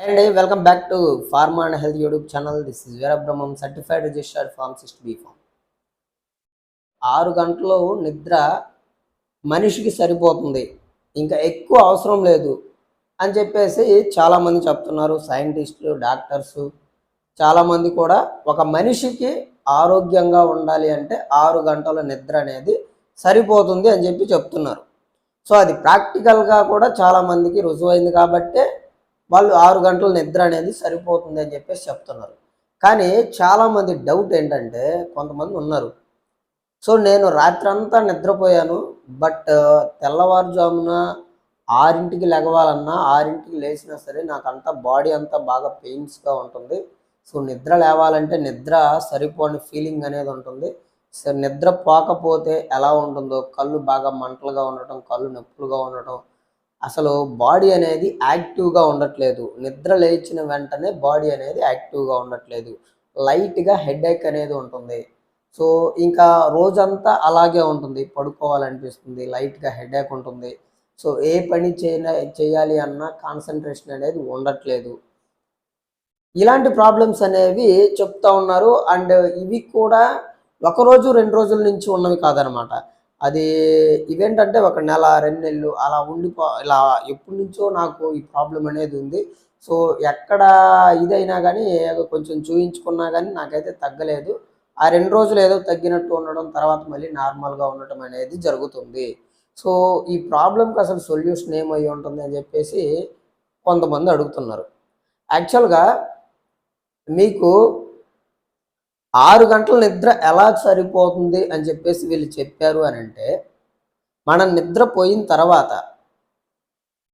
And welcome back to pharma and health YouTube channel this is Veerabrahmam certified registered pharmacist B pharm ఆరు గంటలు నిద్ర మనిషికి సరిపోతుంది. ఇంకా ఎక్కువ అవసరం లేదు అని చెప్పేసి చాలామంది చెప్తున్నారు. సైంటిస్టులు డాక్టర్స్ చాలామంది కూడా ఒక మనిషికి ఆరోగ్యంగా ఉండాలి అంటే ఆరు గంటల నిద్ర అనేది సరిపోతుంది అని చెప్పి చెప్తున్నారు. సో అది ప్రాక్టికల్గా కూడా చాలామందికి రుజువైంది కాబట్టే వాళ్ళు ఆరు గంటల నిద్ర అనేది సరిపోతుంది అని చెప్పేసి చెప్తున్నారు. కానీ చాలామంది డౌట్ ఏంటంటే కొంతమంది ఉన్నారు. సో నేను రాత్రంతా నిద్రపోయాను బట్ తెల్లవారుజామున ఆరింటికి లెగవాలన్నా ఆరింటికి లేచినా సరే నాకు అంతా బాడీ అంతా బాగా పెయిన్స్గా ఉంటుంది. సో నిద్ర లేవాలంటే నిద్ర సరిపోని ఫీలింగ్ అనేది ఉంటుంది. సో నిద్ర పోకపోతే ఎలా ఉంటుందో కళ్ళు బాగా మంటలుగా ఉండటం కళ్ళు నొప్పులుగా ఉండటం అసలు బాడీ అనేది యాక్టివ్గా ఉండట్లేదు. నిద్ర లేచిన వెంటనే బాడీ అనేది యాక్టివ్గా ఉండట్లేదు. లైట్గా హెడేక్ అనేది ఉంటుంది. సో ఇంకా రోజంతా అలాగే ఉంటుంది. పడుకోవాలనిపిస్తుంది. లైట్గా హెడేక్ ఉంటుంది. సో ఏ పని చేయాలి అన్న కాన్సన్ట్రేషన్ అనేది ఉండట్లేదు. ఇలాంటి ప్రాబ్లమ్స్ అనేవి చెప్తా ఉన్నారు. అండ్ ఇవి కూడా ఒక రోజు రెండు రోజుల నుంచి ఉన్నవి కాదనమాట. అది ఇవేంటంటే ఒక నెల రెండు నెలలు అలా ఉండిపో ఇలా ఎప్పటి నుంచో నాకు ఈ ప్రాబ్లం అనేది ఉంది. సో ఎక్కడ ఇదైనా కానీ కొంచెం చూయించుకున్నా కానీ నాకైతే తగ్గలేదు. ఆ రెండు రోజులు ఏదో తగ్గినట్టు ఉండడం తర్వాత మళ్ళీ నార్మల్గా ఉండటం అనేది జరుగుతుంది. సో ఈ ప్రాబ్లంకి అసలు సొల్యూషన్ ఏమై ఉంటుంది అని చెప్పేసి కొంతమంది అడుగుతున్నారు. యాక్చువల్గా మీకు ఆరు గంటల నిద్ర ఎలా సరిపోతుంది అని చెప్పేసి వీళ్ళు చెప్పారు అని అంటే మనం నిద్ర పోయిన తర్వాత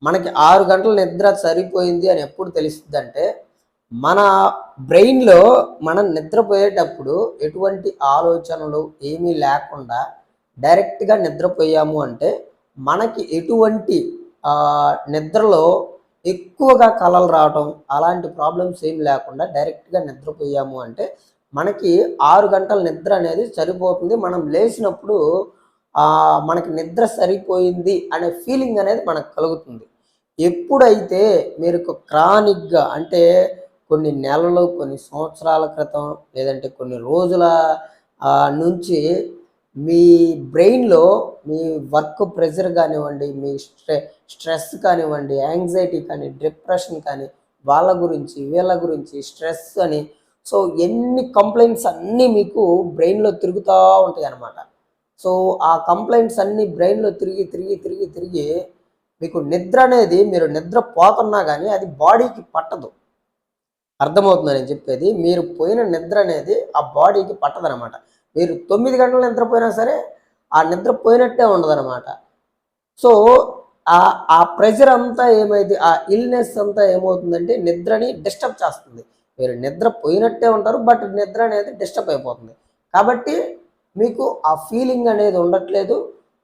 మనకి ఆరు గంటల నిద్ర సరిపోయింది అని ఎప్పుడు తెలుస్తుంది అంటే మన బ్రెయిన్లో మనం నిద్రపోయేటప్పుడు ఎటువంటి ఆలోచనలు ఏమీ లేకుండా డైరెక్ట్గా నిద్రపోయాము అంటే మనకి ఎటువంటి నిద్రలో ఎక్కువగా కలలు రావటం అలాంటి ప్రాబ్లమ్స్ ఏమి లేకుండా డైరెక్ట్గా నిద్రపోయాము అంటే మనకి ఆరు గంటల నిద్ర అనేది సరిపోతుంది. మనం లేచినప్పుడు మనకి నిద్ర సరిపోయింది అనే ఫీలింగ్ అనేది మనకు కలుగుతుంది. ఎప్పుడైతే మీరు క్రానిక్గా అంటే కొన్ని నెలలు కొన్ని సంవత్సరాల క్రితం లేదంటే కొన్ని రోజుల నుంచి మీ బ్రెయిన్లో మీ వర్క్ ప్రెషర్ కానివ్వండి మీ స్ట్రె స్ట్రెస్ కానివ్వండి యాంగ్జైటీ కానీ డిప్రెషన్ కానీ వాళ్ళ గురించి వీళ్ళ గురించి స్ట్రెస్ అని సో ఎన్ని కంప్లైంట్స్ అన్నీ మీకు బ్రెయిన్లో తిరుగుతూ ఉంటాయి అన్నమాట. సో ఆ కంప్లైంట్స్ అన్నీ బ్రెయిన్లో తిరిగి తిరిగి తిరిగి తిరిగి మీకు నిద్ర అనేది మీరు నిద్ర పోతున్నా కానీ అది బాడీకి పట్టదు. అర్థమవుతుందని చెప్పేది? మీరు పోయిన నిద్ర అనేది ఆ బాడీకి పట్టదనమాట మీరు తొమ్మిది గంటలు నిద్రపోయినా సరే ఆ నిద్ర పోయినట్టే ఉండదనమాట సో ఆ ఆ ప్రెషర్ అంతా ఏమైంది ఆ ఇల్నెస్ అంతా ఏమవుతుందంటే నిద్రని డిస్టర్బ్ చేస్తుంది. మీరు నిద్ర పోయినట్టే ఉంటారు బట్ నిద్ర అనేది డిస్టర్బ్ అయిపోతుంది. కాబట్టి మీకు ఆ ఫీలింగ్ అనేది ఉండట్లేదు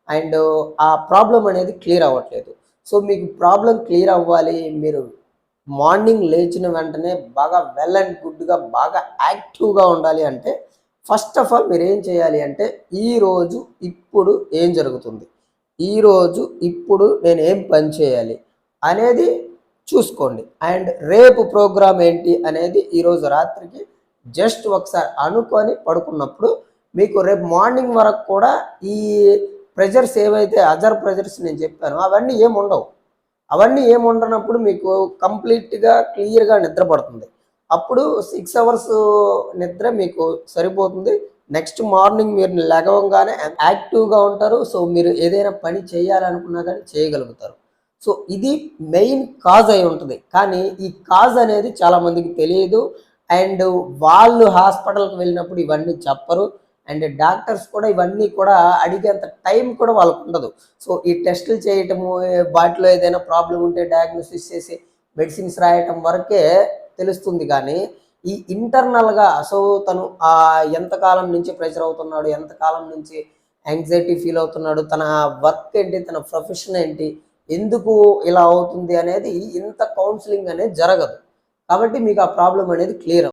అండ్ ఆ ప్రాబ్లం అనేది క్లియర్ అవ్వట్లేదు. సో మీకు ప్రాబ్లం క్లియర్ అవ్వాలి మీరు మార్నింగ్ లేచిన వెంటనే బాగా వెల్ అండ్ గుడ్గా బాగా యాక్టివ్గా ఉండాలి అంటే ఫస్ట్ ఆఫ్ ఆల్ మీరు ఏం చేయాలి అంటే ఈరోజు ఇప్పుడు ఏం జరుగుతుంది? ఈరోజు ఇప్పుడు నేను ఏం పని చేయాలి? అనేది చూసుకోండి. అండ్ రేపు ప్రోగ్రామ్ ఏంటి అనేది ఈరోజు రాత్రికి జస్ట్ ఒకసారి అనుకొని పడుకున్నప్పుడు మీకు రేపు మార్నింగ్ వరకు కూడా ఈ ప్రెజర్స్ ఏవైతే అదర్ ప్రెజర్స్ నేను చెప్పానో అవన్నీ ఏమి ఉండవు. అవన్నీ ఏమి ఉండనప్పుడు మీకు కంప్లీట్గా క్లియర్గా నిద్ర పడుతుంది. అప్పుడు సిక్స్ అవర్స్ నిద్ర మీకు సరిపోతుంది. నెక్స్ట్ మార్నింగ్ మీరు లెగవంగానే యాక్టివ్గా ఉంటారు. సో మీరు ఏదైనా పని చేయాలనుకున్నా కానీ చేయగలుగుతారు. సో ఇది మెయిన్ కాజ్ అయి ఉంటుంది. కానీ ఈ కాజ్ అనేది చాలామందికి తెలియదు. అండ్ వాళ్ళు హాస్పిటల్కి వెళ్ళినప్పుడు ఇవన్నీ చెప్పరు. అండ్ డాక్టర్స్ కూడా ఇవన్నీ కూడా అడిగేంత టైం కూడా వాళ్ళకు ఉండదు. సో ఈ టెస్టులు చేయటము వాటిలో ఏదైనా ప్రాబ్లం ఉంటే డయాగ్నోసిస్ చేసి మెడిసిన్స్ రాయటం వరకే తెలుస్తుంది. కానీ ఈ ఇంటర్నల్గా సో తను ఎంతకాలం నుంచి ప్రెషర్ అవుతున్నాడు ఎంతకాలం నుంచి యాంగ్జైటీ ఫీల్ అవుతున్నాడు తన వర్క్ ఏంటి తన ప్రొఫెషన్ ఏంటి ఎందుకు ఇలా అవుతుంది అనేది ఇంత కౌన్సిలింగ్ అనేది జరగదు. కాబట్టి మీకు ఆ ప్రాబ్లం అనేది క్లియర్